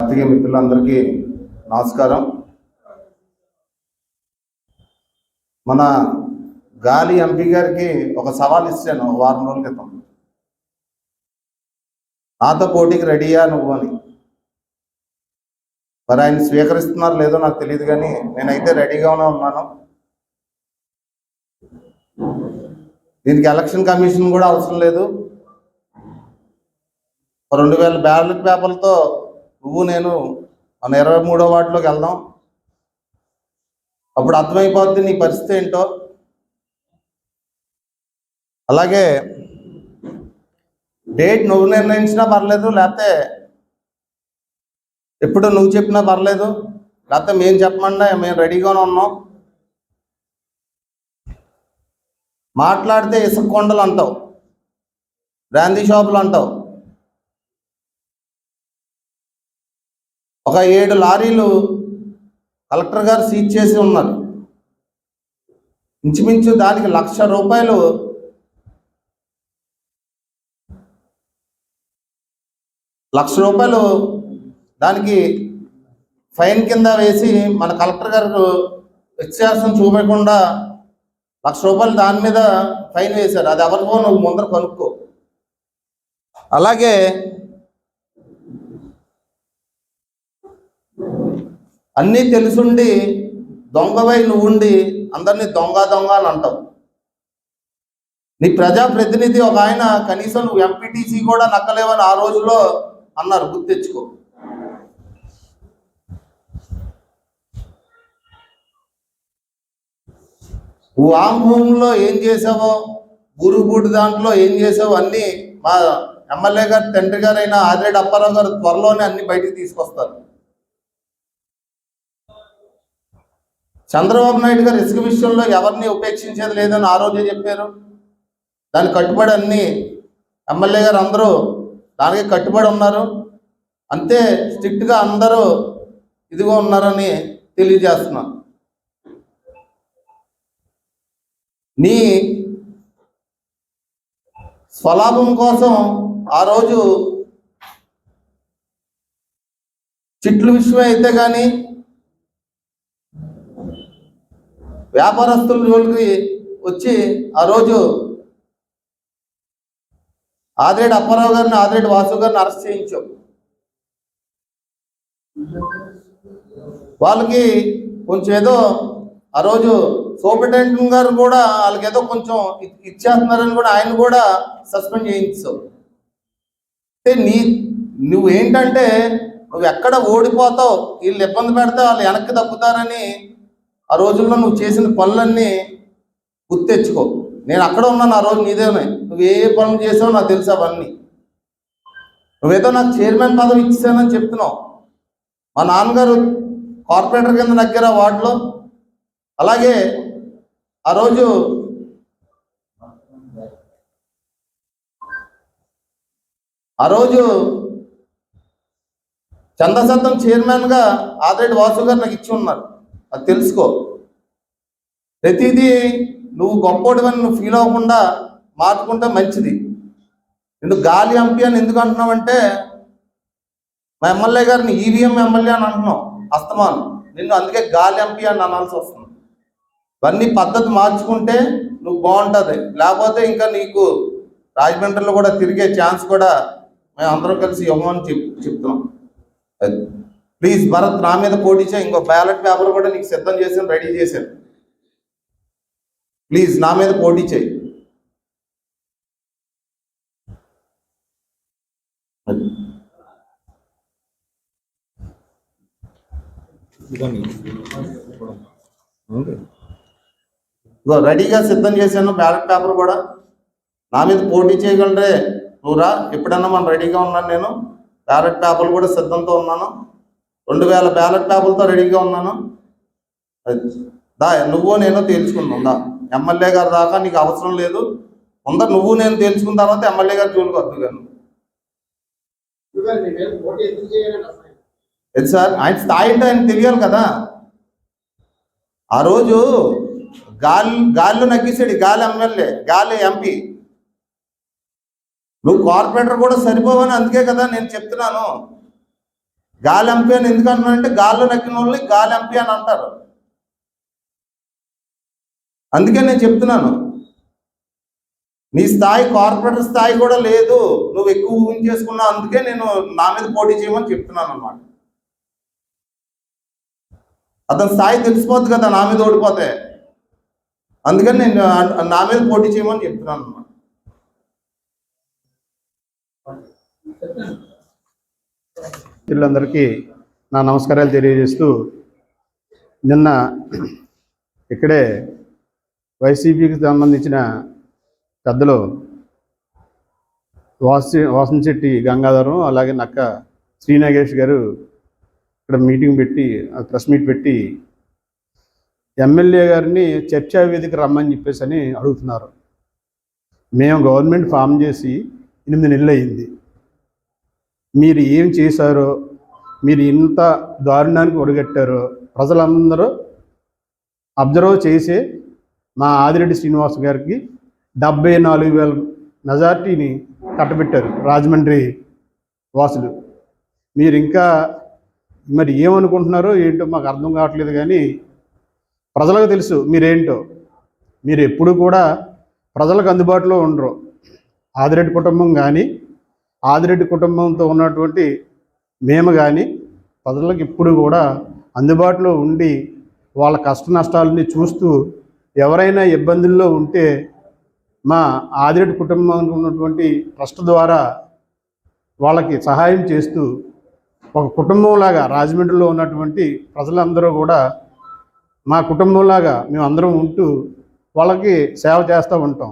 పత్రిక మిత్రులందరికీ నమస్కారం. మన గాలి ఎంపీ గారికి ఒక సవాల్ ఇచ్చాను వారం రోజుల క్రితం. నాతో పోటీకి రెడీయా నువ్వు అని. మరి ఆయన స్వీకరిస్తున్నారు లేదో నాకు తెలియదు కానీ నేనైతే రెడీగానే ఉన్నాను. దీనికి ఎలక్షన్ కమిషన్ కూడా అవసరం లేదు. రెండు వేల బ్యాలెట్ పేపర్లతో నువ్వు నేను మన ఇరవై మూడో వాటిలోకి వెళ్దాం. అప్పుడు అర్థమైపోద్ది నీ పరిస్థితి ఏంటో. అలాగే డేట్ నువ్వు నిర్ణయించినా పర్లేదు లేకపోతే ఎప్పుడు నువ్వు చెప్పినా పర్లేదు లేకపోతే మేము చెప్పమన్నా మేము రెడీగానే ఉన్నాం. మాట్లాడితే ఇసుక కొండలు అంటావు బ్రాందీ షాపులు అంటావు. ఒక ఏడు లారీలు కలెక్టర్ గారు సీజ్ చేసి ఉన్నారు. ఇంచుమించు దానికి లక్ష రూపాయలు లక్ష రూపాయలు దానికి ఫైన్ కింద వేసి మన కలెక్టర్ గారు వ్యత్యాసం చూపకుండా లక్ష రూపాయలు దాని మీద ఫైన్ వేశారు. అది ఎవరికో నువ్వు ముందర కనుక్కో. అలాగే అన్నీ తెలుసుండి దొంగవై నువ్వు ఉండి అందరినీ దొంగ దొంగ అని అంటావు. నీ ప్రజాప్రతినిధి ఒక ఆయన కనీసం నువ్వు ఎంపీటీసీ కూడా నక్కలేవని ఆ రోజులో అన్నారు గుర్తు తెచ్చుకో. భూమిలో ఏం చేసావో గురుగుడి దాంట్లో ఏం చేసావో అన్నీ మా ఎమ్మెల్యే గారు తండ్రి గారైన ఆదిరెడ్డి అప్పారావు గారు త్వరలోనే అన్ని బయటికి తీసుకొస్తారు. చంద్రబాబు నాయుడు గారు ఇసుక విషయంలో ఎవరిని ఉపేక్షించేది లేదని ఆ రోజే చెప్పారు. దాని కట్టుబడి అన్ని ఎమ్మెల్యే గారు అందరూ దానికి కట్టుబడి ఉన్నారు. అంతే స్ట్రిక్ట్గా అందరూ ఇదిగో ఉన్నారని తెలియజేస్తున్నాను నీ స్వలాభం కోసం ఆ రోజు చిట్లు విషయమే అయితే కానీ వ్యాపారస్తుల జోలికి వచ్చి ఆ రోజు ఆదిరెడ్డి అప్పారావు గారిని ఆదిరెడ్డి వాసు గారిని అరెస్ట్ చేయించాం. వాళ్ళకి కొంచెం ఏదో ఆ రోజు సూపరింటెండెంట్ గారు కూడా వాళ్ళకి ఏదో కొంచెం ఇచ్చేస్తున్నారని కూడా ఆయన కూడా సస్పెండ్ చేయించావు అంటే నీ నువ్వు ఏంటంటే నువ్వు ఎక్కడ ఓడిపోతావు వీళ్ళు ఇబ్బంది పెడితే వాళ్ళు వెనక్కి తప్పుతారని ఆ రోజుల్లో నువ్వు చేసిన పనులన్నీ గుర్తెచ్చుకో నేను అక్కడ ఉన్నాను ఆ రోజు నీదేనే నువ్వు ఏ పనులు చేసావో నాకు తెలుసు అవన్నీ. నువ్వేదో నాకు చైర్మన్ పదవి ఇచ్చానని చెప్తున్నావు. మా నాన్నగారు కార్పొరేటర్ కింద దగ్గర వార్డులో. అలాగే ఆ రోజు ఆ రోజు చందసత్తం చైర్మన్గా ఆదిరెడ్డి వాసు గారు నాకు ఇచ్చి ఉన్నారు. అది తెలుసుకో. ప్రతిదీ నువ్వు గొప్పోడివని నువ్వు ఫీల్ అవ్వకుండా మార్చుకుంటే మంచిది. ఎందుకు గాలి ఎంపీ అని ఎందుకు అంటున్నావంటే మా ఎమ్మెల్యే గారిని ఈవీఎం ఎమ్మెల్యే అని అంటున్నావు అస్తమానం. నిన్ను అందుకే గాలి ఎంపీ అని అనాల్సి వస్తుంది. ఇవన్నీ పద్ధతి మార్చుకుంటే నువ్వు బాగుంటుంది. లేకపోతే ఇంకా నీకు రాజమండ్రిలో కూడా తిరిగే ఛాన్స్ కూడా మేము అందరం కలిసి ఇవ్వమని చెప్ చెప్తున్నాం. ప్లీజ్ భరత్ నా మీద పోటీ చేయి. ఇంకో బ్యాలెట్ పేపర్ కూడా నీకు సిద్ధం చేసాను రెడీ చేశాను. ప్లీజ్ నా మీద పోటీ చేయి. రెడీగా సిద్ధం చేశాను బ్యాలెట్ పేపర్ కూడా. నా మీద పోటీ చేయగలరే. నువ్వురా ఎప్పుడన్నా మనం రెడీగా ఉన్నాను నేను. బ్యాలెట్ పేపర్లు కూడా సిద్ధంతో ఉన్నాను. రెండు వేల బ్యాలెట్ పేపర్లతో రెడీగా ఉన్నాను. దా నువ్వు నేను తేల్చుకుందాం దా. ఎమ్మెల్యే గారి దాకా నీకు అవసరం లేదు. ముందర నువ్వు నేను తెలుసుకున్న తర్వాత ఎమ్మెల్యే గారు జోలికి వద్దు కానీ సార్? ఆయన స్థాయి ఏంటో ఆయన తెలియాలి కదా. ఆ రోజు గాలి గాలిలో నగ్గిసాడు గాలి ఎమ్మెల్యే గాలి ఎంపీ. నువ్వు కార్పొరేటర్ కూడా సరిపోవని అందుకే కదా నేను చెప్తున్నాను. గాలి ఎంపీ అని ఎందుకు అంటున్నానంటే గాల్లో నక్కిన వాళ్ళని గాలి ఎంపీ అని అంటారు. అందుకే నేను చెప్తున్నాను. నీ స్థాయి కార్పొరేటర్ స్థాయి కూడా లేదు. నువ్వు ఎక్కువ ఊహించేసుకున్నావు అందుకే నేను నా మీద పోటీ చేయమని చెప్తున్నాను అనమాట అతని స్థాయి తెలిసిపోద్ది కదా నా మీద ఓడిపోతే. అందుకని నేను నా మీద పోటీ చేయమని చెప్తున్నాను అన్నమాట. వీళ్ళందరికీ నా నమస్కారాలు తెలియజేస్తూ నిన్న ఇక్కడే వైసీపీకి సంబంధించిన పెద్దలు వాసి వాసంశెట్టి గంగాధరం అలాగే నక్క శ్రీనాగేష్ గారు ఇక్కడ మీటింగ్ పెట్టి ప్రెస్ మీట్ పెట్టి ఎమ్మెల్యే గారిని చర్చా వేదిక రమ్మని చెప్పేసి అని అడుగుతున్నారు. మేము గవర్నమెంట్ ఫామ్ చేసి ఎనిమిది నెలలు అయింది. మీరు ఏం చేశారో మీరు ఇంత దారుణానికి ఒడిగట్టారో ప్రజలందరూ అబ్జర్వ్ చేసే మా ఆదిరెడ్డి శ్రీనివాస్ గారికి డెబ్బై నాలుగు వేల మెజార్టీని కట్టబెట్టారు రాజమండ్రి వాసులు. మీరు ఇంకా మరి ఏమనుకుంటున్నారో ఏంటో మాకు అర్థం కావట్లేదు కానీ ప్రజలకు తెలుసు మీరేంటో. మీరు ఎప్పుడు కూడా ప్రజలకు అందుబాటులో ఉండరు. ఆదిరెడ్డి కుటుంబం కానీ ఆదిరెడ్డి కుటుంబంతో ఉన్నటువంటి మేము కానీ ప్రజలకు ఇప్పుడు కూడా అందుబాటులో ఉండి వాళ్ళ కష్ట నష్టాలని చూస్తూ ఎవరైనా ఇబ్బందుల్లో ఉంటే మా ఆదిరెడ్డి కుటుంబంలో ఉన్నటువంటి ట్రస్ట్ ద్వారా వాళ్ళకి సహాయం చేస్తూ ఒక కుటుంబంలాగా రాజమండ్రిలో ఉన్నటువంటి ప్రజలందరూ కూడా మా కుటుంబంలాగా మేము అందరం ఉంటూ వాళ్ళకి సేవ చేస్తూ ఉంటాం.